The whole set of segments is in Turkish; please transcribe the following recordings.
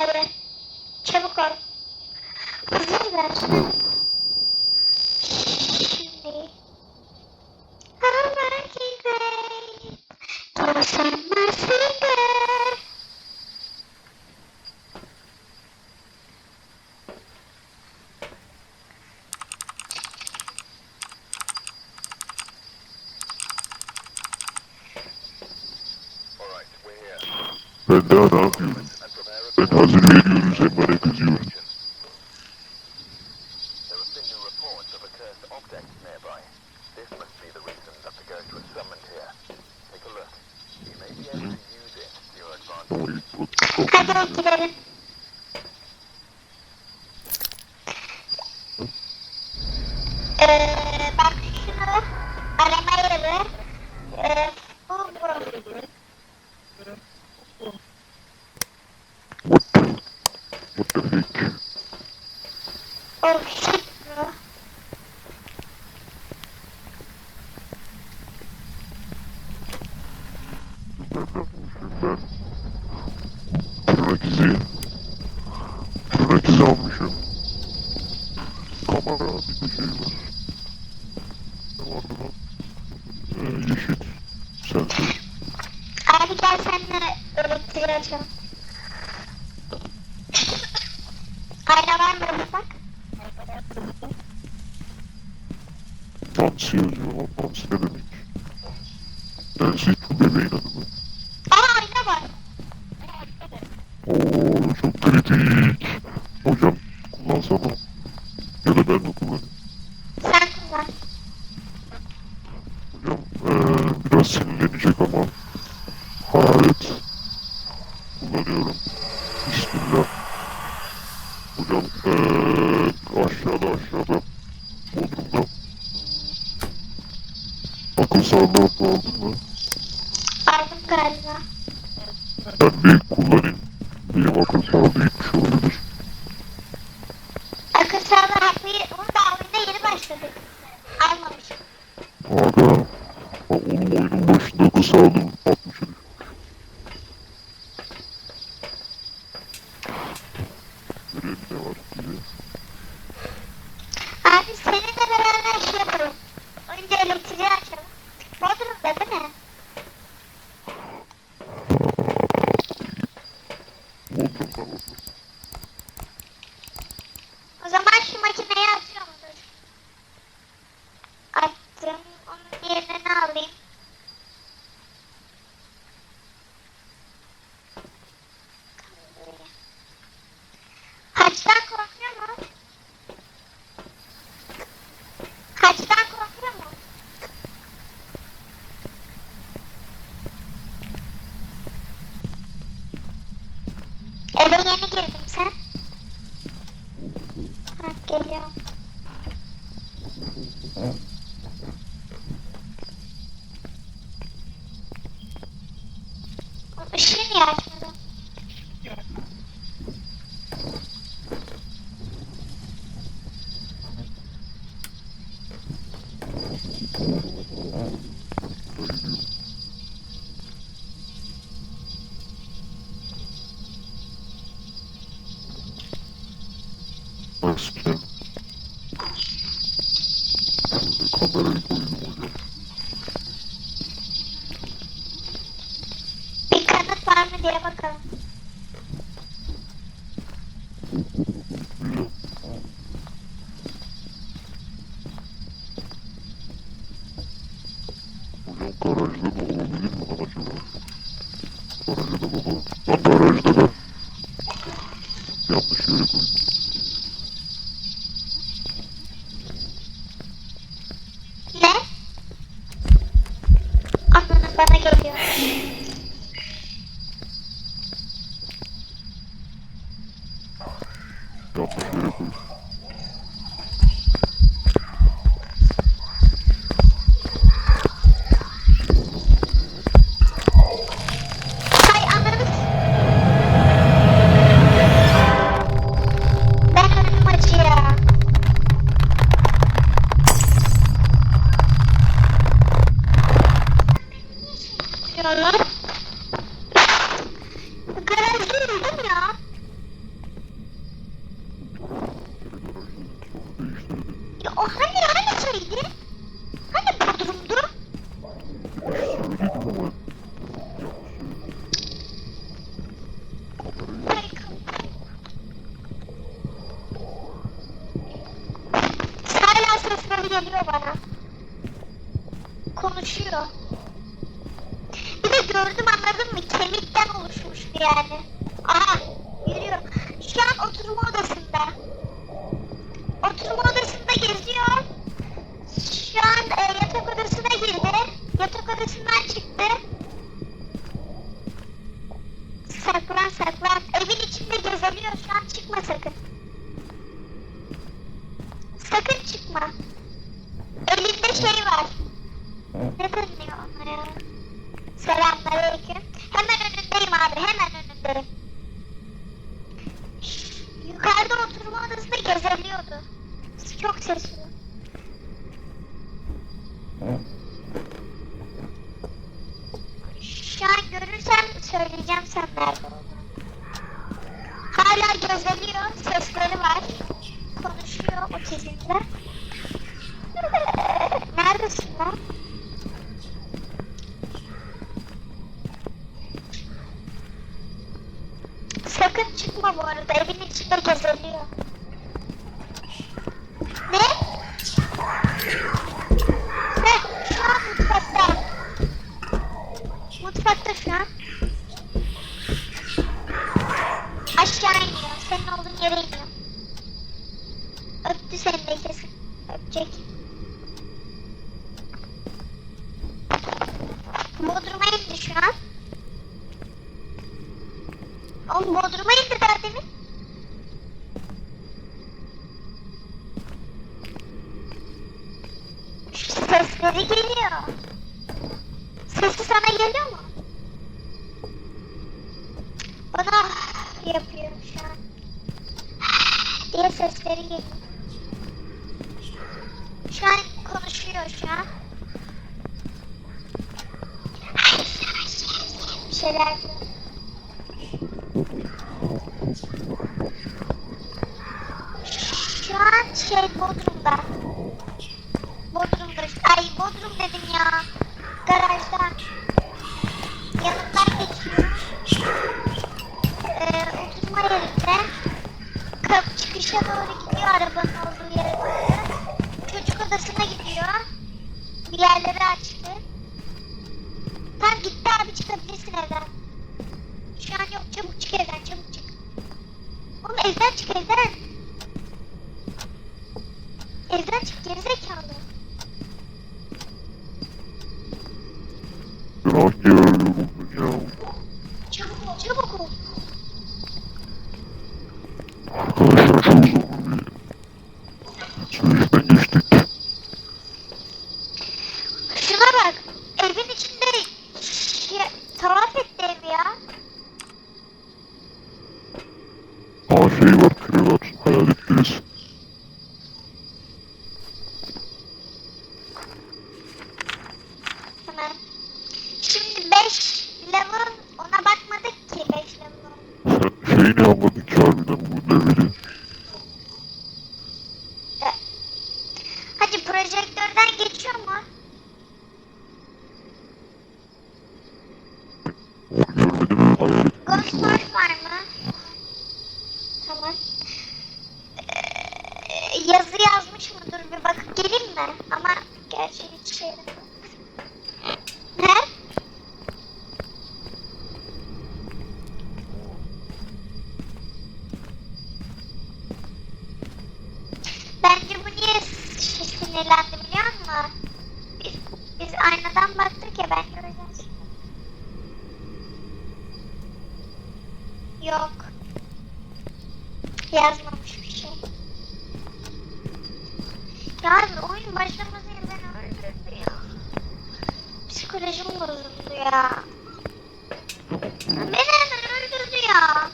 Hadi. Çabuk ol. Hazır ver. Şimdi. American Grace. Dosan Massacre. Ben daha ne yapıyorum? Ben hazır veriyorum sen bana bak Hadi gidelim. Ee, bak şunu arama yeri. Ee, bu bu. Tırnak izi. Tırnak izi almışım. Kamera bir de şey var. Ne vardı lan? Ee, yeşil. Sensör. Abi gel senle elektriği açalım. Ayna var mı bak? Fancy yazıyor lan. Fancy ne demek? Nancy bu bebeğin adı mı? Aa ayna var. Oo çok kritik. Hocam kullansana. Ya da ben mi kullanayım? Sen kullan. Hocam eee biraz sinirlenecek ama hararet kullanıyorum. Bismillah. Hocam eee aşağıda aşağıda Bodrum'da akıl sağlığı hapı aldın mı? Aldım galiba. Ben bir kullanayım. Benim akıl sağlığı gitmiş olabilir. Hasta mañana. Niye açmadın? Bayılıyorum. Masken. Şöyle kamerayı koydum var mı diye bakalım. Güzel. Hocam garajda da yapıyorlar? Garajlıydım ya. Ananı geliyor bana. Konuşuyor. Bir de gördüm anladın mı? Kemikten oluşmuştu yani. Aha yürüyor. Şu an oturma odasında. Oturma odasında geziyor. Şu an e, yatak odasına girdi. Yatak odasından çıktı. Saklan saklan. Evin içinde gezeliyor şu an çıkma sakın. Sakın çıkma. Elinde şey var. Ne deniyor ona ya? Selamünaleyküm. Hemen önündeyim abi hemen önündeyim. Yukarıda oturma odasında gezeliyordu. Çok sesli. Şu an görürsem söyleyeceğim sen nerede olduğunu. Hala gözeliyor, sesleri var. Konuşuyor otizmle. Neredesin lan? Sakın çıkma bu arada, evin içinde gezeliyor. Ne? Heh, şu an mutfakta. Mutfakta şu an. Aşağı iniyor. Senin olduğun yere iniyor. Öptü seni de kesin. Öpecek. Oğlum Bodrum'a indi daha demin. Şu sesleri geliyor. Sesi sana geliyor mu? Bana yapıyor şu an. diye sesleri geliyor. Şu an konuşuyor şu an. Bir şeyler diyor. Şu an şey Bodrum'da. Bodrum'da. Ay Bodrum dedim evden çık evden. Evden çık gerizekalı. Ya geliyorum ya. Çabuk ol çabuk ol. Arkadaşlar çok zor bir süreçten geçtik. Şuna bak. Evin içinde şey, tavaf etti ev ya. Aa şey var, küre var. Hayal ettiniz. Hemen. Şimdi 5 level ona bakmadık ki 5 anladın ki harbiden bu leveli. Hadi projektörden geçiyor mu? O görmedi mi? Hayal etmiş var. Var mı? Tamam. Ee, yazı yazmış mıdır bir bakıp geleyim mi? Ama gerçi hiç şey Ne? Yazmamış bir şey. Ya abi oyun başlamasıyla beni öldürdü ya. Psikolojim bozuldu ya. Beni öldürdü ya.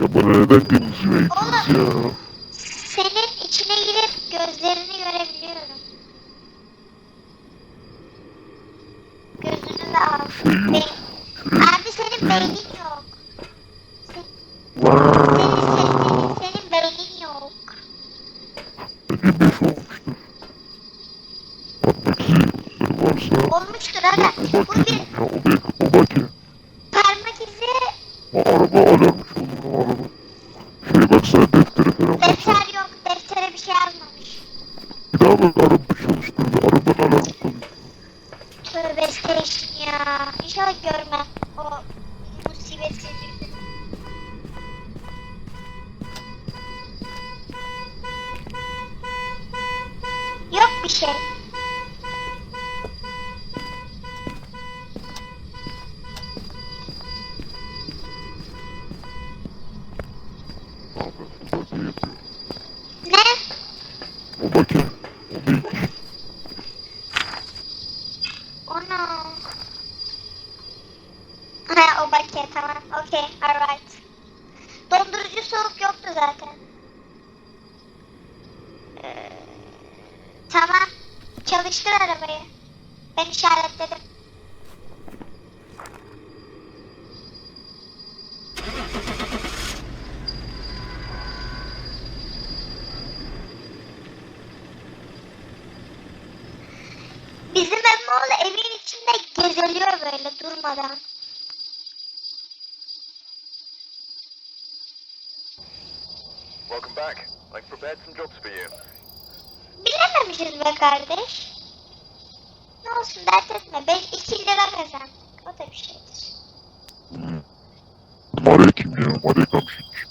Ya bana neden temizliğe gittiniz ya? Senin içine girip gözlerini görebiliyorum. Gözünü de al. Şey. Abi senin beynin Продолжение следует... soğuk yoktu zaten. Ee, tamam. Çalıştır arabayı. Ben işaretledim. Bizim Emoğlu evin içinde gezeliyor böyle durmadan. Welcome back. I've prepared some jobs for you. Bilememişiz be kardeş. Ne olsun dert etme. 5 2 lira kazan. O da bir şeydir. Hmm. Mare kim ya? Mare kamşıymış.